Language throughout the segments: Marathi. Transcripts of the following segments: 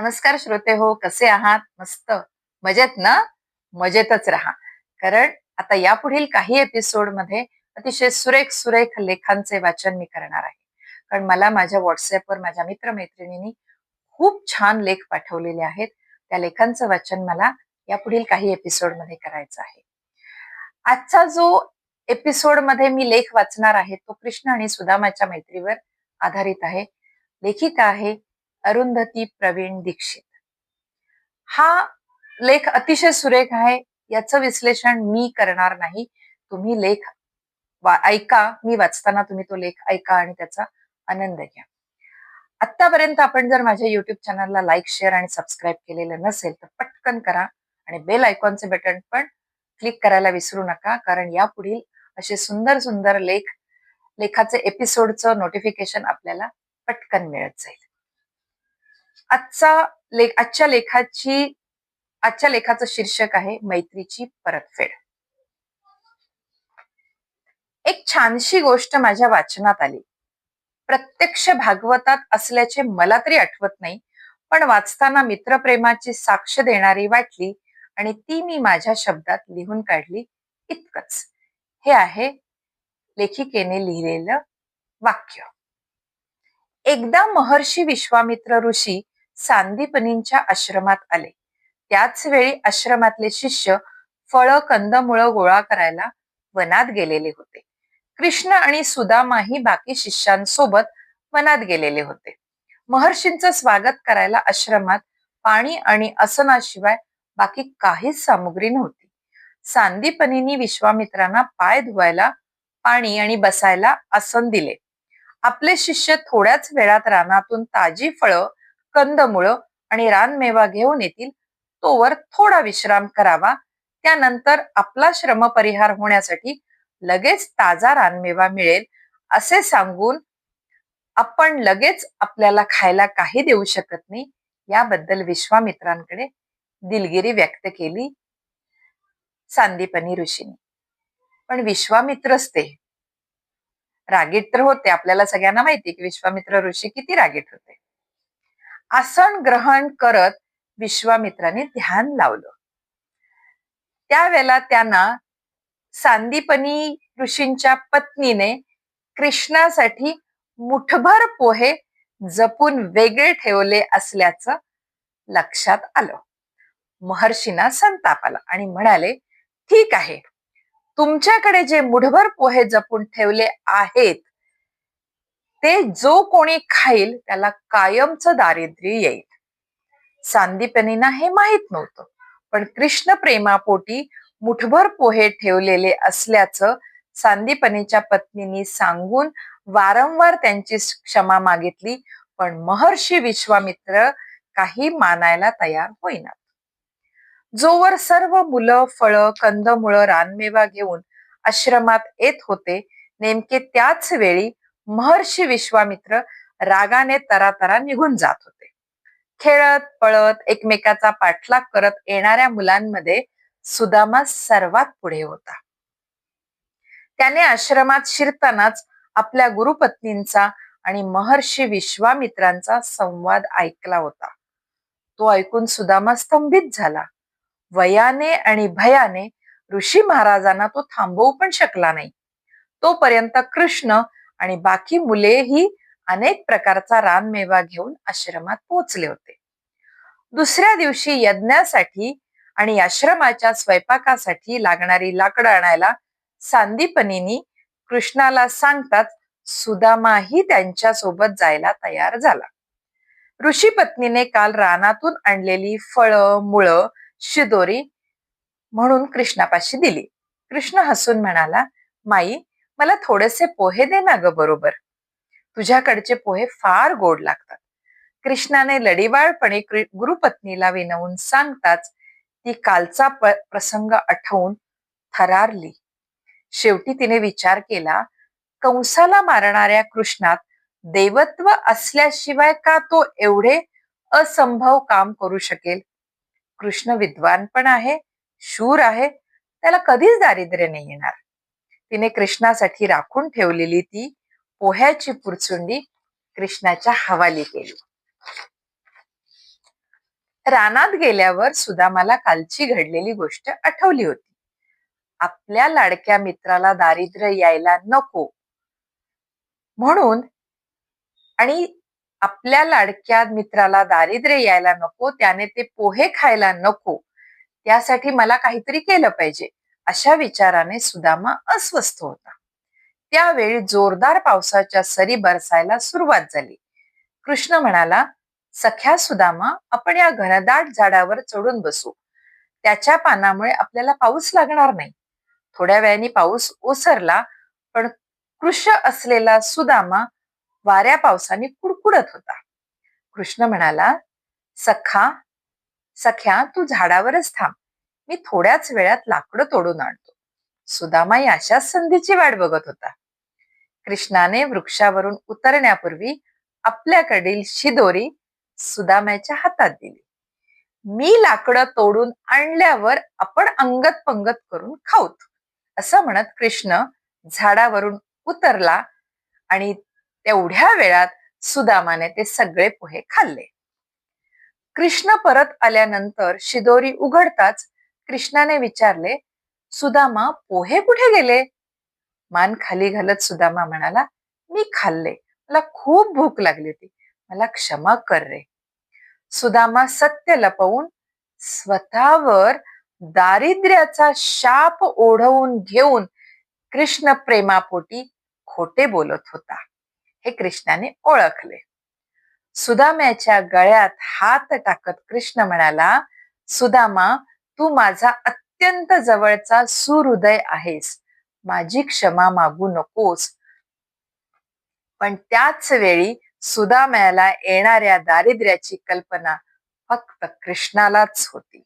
नमस्कार श्रोते हो कसे आहात? मस्त. मजेत ना? मजेतच राहा. कारण आता यापुढील काही एपिसोडमध्ये अतिशय सुरेख सुरेख लेखांचे वाचन मी करणार आहे. कारण मला माझ्या व्हॉट्सअपवर माझ्या मित्रमैत्रिणींनी खूप छान लेख पाठवलेले आहेत. त्या लेखांचं वाचन मला यापुढील काही एपिसोडमध्ये करायचं आहे. आजचा जो एपिसोडमध्ये मी लेख वाचणार आहे तो कृष्ण आणि सुदामाच्या मैत्रीवर आधारित आहे. लेखिका आहे. अरुंधती प्रवीण दीक्षित. हा लेख अतिशय सुरेख आहे. याचं विश्लेषण मी करणार नाही. तुम्ही लेख ऐका. मी वाचताना तुम्ही तो लेख ऐका आणि त्याचा आनंद घ्या. आतापर्यंत आपण जर माझ्या युट्यूब चॅनलला लाईक शेअर आणि सबस्क्राईब केलेलं नसेल तर पटकन करा आणि बेल आयकॉनचे बटन पण क्लिक करायला विसरू नका. कारण यापुढील असे सुंदर सुंदर लेख लेखाचे एपिसोडचं नोटिफिकेशन आपल्याला पटकन मिळत जाईल. आजचा लेख आजच्या लेखाची आजच्या लेखाचं शीर्षक आहे मैत्रीची परतफेड. एक छानशी गोष्ट माझ्या वाचनात आली. प्रत्यक्ष भागवतात असल्याचे मला तरी आठवत नाही पण वाचताना मित्रप्रेमाची साक्ष देणारी वाटली आणि ती मी माझ्या शब्दात लिहून काढली इतकंच. हे आहे लेखिकेने लिहिलेलं वाक्य. एकदा महर्षी विश्वामित्र ऋषी सांदीपनींच्या आश्रमात आले. त्याच वेळी आश्रमातले शिष्य फळ कंदमुळं गोळा करायला वनात गेलेले होते. कृष्ण आणि सुदामाही बाकी शिष्यांसोबत वनात गेलेले होते. महर्षींचं स्वागत करायला आश्रमात पाणी आणि असनाशिवाय बाकी काहीच सामुग्री नव्हती. सांदीपनींनी विश्वामित्रांना पाय धुवायला पाणी आणि बसायला आसन दिले. आपले शिष्य थोड्याच वेळात रानातून ताजी फळं कंदमुळं आणि रानमेवा घेऊन येतील तोवर थोडा विश्राम करावा. त्यानंतर आपला श्रम परिहार होण्यासाठी लगेच ताजा रानमेवा मिळेल असे सांगून आपण लगेच आपल्याला खायला काही देऊ शकत नाही याबद्दल विश्वामित्रांकडे दिलगिरी व्यक्त केली. सांदीपनी ऋषीने. पण विश्वामित्रच ते रागीट तर होते आपल्याला सगळ्यांना माहिती की विश्वामित्र ऋषी किती रागीट होते. आसन ग्रहण करत विश्वामित्राने ध्यान लावलं. त्यावेळेला त्यांना सांदीपनी ऋषींच्या पत्नीने कृष्णासाठी मुठभर पोहे जपून वेगळे ठेवले असल्याचं लक्षात आलं. महर्षींना संताप आला आणि म्हणाले ठीक आहे. तुमच्याकडे जे मुठभर पोहे जपून ठेवले आहेत ते जो कोणी खाईल त्याला कायमचं दारिद्र्य येईल. सांदीपनींना हे माहीत नव्हतं पण कृष्ण प्रेमापोटी मुठभर पोहे ठेवलेले असल्याचं सांदीपनीच्या पत्नीनी सांगून वारंवार त्यांची क्षमा मागितली पण महर्षी विश्वामित्र काही मानायला तयार होईना. जोवर सर्व मुलं फळं कंदमुळं रानमेवा घेऊन आश्रमात येत होते नेमके त्याच वेळी महर्षी विश्वामित्र रागाने तरातरा निघून जात होते. खेळत पळत एकमेकाचा पाठलाग करत येणाऱ्या मुलांमध्ये सुदामा सर्वात पुढे होता. त्याने आश्रमात शिरतानाच आपल्या गुरुपत्नींचा आणि महर्षी विश्वामित्रांचा संवाद ऐकला होता. तो ऐकून सुदामा स्तंभित झाला. वयाने आणि भयाने ऋषी महाराजांना तो थांबवू पण शकला नाही. तोपर्यंत कृष्ण आणि बाकी मुलेही अनेक प्रकारचा रानमेवा घेऊन आश्रमात पोहोचले होते. दुसऱ्या दिवशी यज्ञासाठी आणि आश्रमाच्या स्वयंपाकासाठी लागणारी लाकडं आणायला सांदीपनीनी कृष्णाला सांगताच सुदामाही त्यांच्यासोबत जायला तयार झाला. ऋषी पत्नीने काल रानातून आणलेली फळं मुळं शिदोरी म्हणून कृष्णापाशी दिली. कृष्ण हसून म्हणाला माई मला थोडेसे पोहे दे ना ग बरोबर. तुझ्याकडचे पोहे फार गोड लागतात. कृष्णाने लढीवाळपणे गुरुपत्नीला विनवून सांगताच ती कालचा प्रसंग आठवून थरारली. शेवटी तिने विचार केला कंसाला मारणाऱ्या कृष्णात देवत्व असल्याशिवाय का तो एवढे असंभव काम करू शकेल? कृष्ण विद्वान पण आहे शूर आहे त्याला कधीच दारिद्र्य नाही येणार. तिने कृष्णासाठी राखून ठेवलेली ती पोह्याची पुरचुंडी कृष्णाच्या हवाली केली. रानात गेल्यावर सुदामाला कालची घडलेली गोष्ट आठवली होती. आपल्या लाडक्या मित्राला दारिद्र्य यायला नको म्हणून आणि आपल्या लाडक्या मित्राला दारिद्र्य यायला नको त्याने ते पोहे खायला नको त्यासाठी मला काहीतरी केलं पाहिजे. अशा विचाराने सुदामा अस्वस्थ होता. त्यावेळी जोरदार पावसाच्या सरी बरसायला सुरुवात झाली. कृष्ण म्हणाला सख्या सुदामा आपण या घनदाट झाडावर चढून बसू. त्याच्या पानामुळे आपल्याला पाऊस लागणार नाही. थोड्या वेळाने पाऊस ओसरला पण कृष असलेला सुदामा वाऱ्या पावसाने कुडकुडत होता. कृष्ण म्हणाला सखा सख्या तू झाडावरच थांब. मी थोड्याच वेळात लाकडं तोडून आणतो. सुदामाई अशाच संधीची वाट बघत होता. कृष्णाने वृक्षावरून उतरण्यापूर्वी आपल्याकडील शिदोरी सुदाम्याच्या हातात दिली. मी लाकडं तोडून आणल्यावर आपण अंगत पंगत करून खाऊत असं म्हणत कृष्ण झाडावरून उतरला आणि तेवढ्या वेळात सुदामाने ते सगळे पोहे खाल्ले. कृष्ण परत आल्यानंतर शिदोरी उघडताच कृष्णाने विचारले सुदामा पोहे कुठे गेले? मान खाली घालत सुदामा म्हणाला मी खाल्ले. मला खूप भूक लागली होती. मला क्षमा कर रे. सुदामा सत्य लपवून स्वतःवर दारिद्र्याचा शाप ओढवून घेऊन कृष्ण प्रेमापोटी खोटे बोलत होता. हे कृष्णाने ओळखले. सुदाम्याच्या गळ्यात हात टाकत कृष्ण म्हणाला सुदामा तू माझा अत्यंत जवळचा सुहृदय आहेस. माझी क्षमा मागू नकोस. पण त्याच वेळी सुदाम्याला येणाऱ्या दारिद्र्याची कल्पना फक्त कृष्णालाच होती.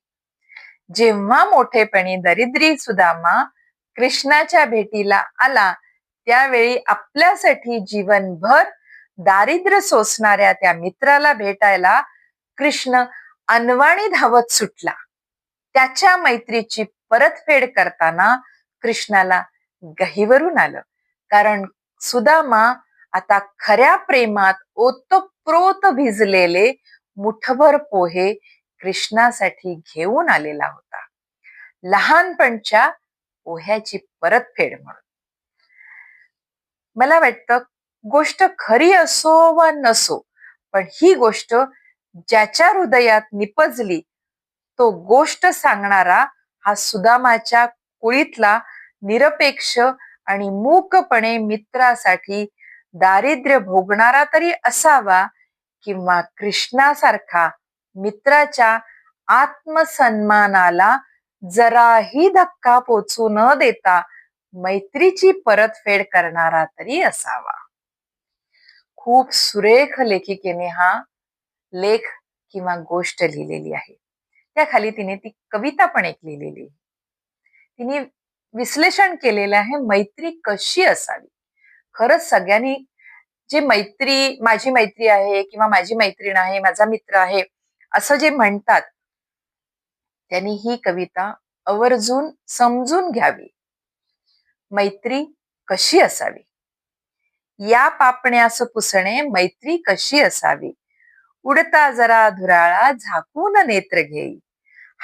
जेव्हा मोठेपणी दरिद्री सुदामा कृष्णाच्या भेटीला आला त्यावेळी आपल्यासाठी जीवनभर दारिद्र्य सोसणाऱ्या त्या मित्राला भेटायला कृष्ण अनवाणी धावत सुटला. त्याच्या मैत्रीची परतफेड करताना कृष्णाला गहीवरून आलं. कारण सुदामा आता खऱ्या प्रेमात ओतप्रोत भिजलेले मुठभर पोहे कृष्णासाठी घेऊन आलेला होता. लहानपणच्या पोह्याची परतफेड म्हणून. मला वाटतं गोष्ट खरी असो वा नसो पण ही गोष्ट ज्याच्या हृदयात निपजली तो गोष्ट सांगणारा हा सुदामाच्या कुळीतला निरपेक्ष आणि मूकपणे मित्रासाठी दारिद्र्य भोगणारा तरी असावा किंवा कृष्णासारखा मित्राच्या आत्मसन्मानाला जराही धक्का पोचू न देता मैत्रीची परतफेड करणारा तरी असावा. खूप सुरेख लेखिकेने हा लेख किंवा गोष्ट लिहिलेली आहे. त्या खाली तिने ती कविता पण एक लिहिलेली तिने विश्लेषण केलेलं आहे मैत्री कशी असावी? खरंच सगळ्यांनी जे मैत्री माझी मैत्री आहे किंवा माझी मैत्रीण आहे माझा मित्र आहे असं जे म्हणतात त्यांनी ही कविता आवर्जून समजून घ्यावी. मैत्री कशी असावी? या पापण्यास पुसणे मैत्री कशी असावी? उडता जरा धुराळा झाकून नेत्र घेई.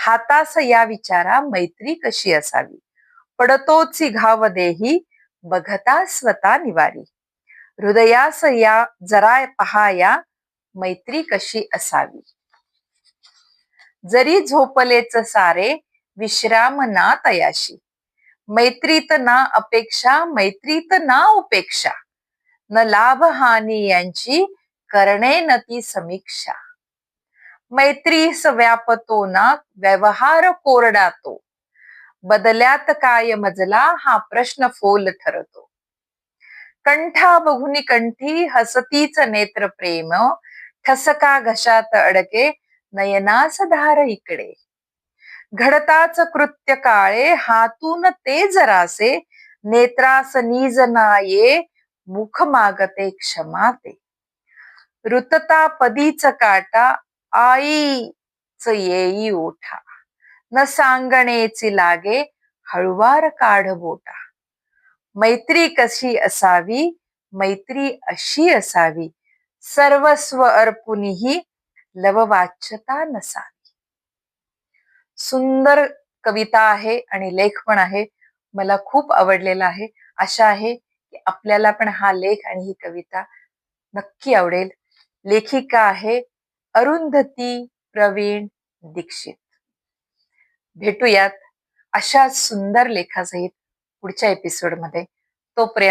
हातास या विचारा मैत्री कशी असावी? पडतोची घाव देही बघता स्वतः निवारी. हृदयास या जरा पहाया मैत्री कशी असावी? जरी झोपलेच सारे विश्राम ना तयाशी. मैत्रीत ना अपेक्षा मैत्रीत ना उपेक्षा. न लाभ हानी यांची करणे न ती समीक्षा. मैत्रीस व्यापतो ना व्यवहार कोरडा तो बदल्यात काय मजला हा प्रश्न फोल ठरतो. कंठा बघुनी कंठी हसतीच नेत्र प्रेम ठसका घशात अडके नयनास धार इकडे. घडताच कृत्य काळे हातून ते जरासे नेत्रास नीज नाये मुख मागते क्षमाते. ऋतता पदीच काटा आईच येई ओठा. न सांगणेची लागे हळुवार काढ बोटा. मैत्री कशी असावी मैत्री अशी असावी. सर्वस्व अर्पुनीही लववाच्यता नसावी. सुंदर कविता आहे आणि लेख पण आहे. मला खूप आवडलेला आहे. आशा आहे की आपल्याला पण हा लेख आणि ही कविता नक्की आवडेल. लेखिका आहे अरुंधती प्रवीण दीक्षित. भेटूयात अशा सुंदर लेखासहित पुढच्या एपिसोडमध्ये तोपर्यंत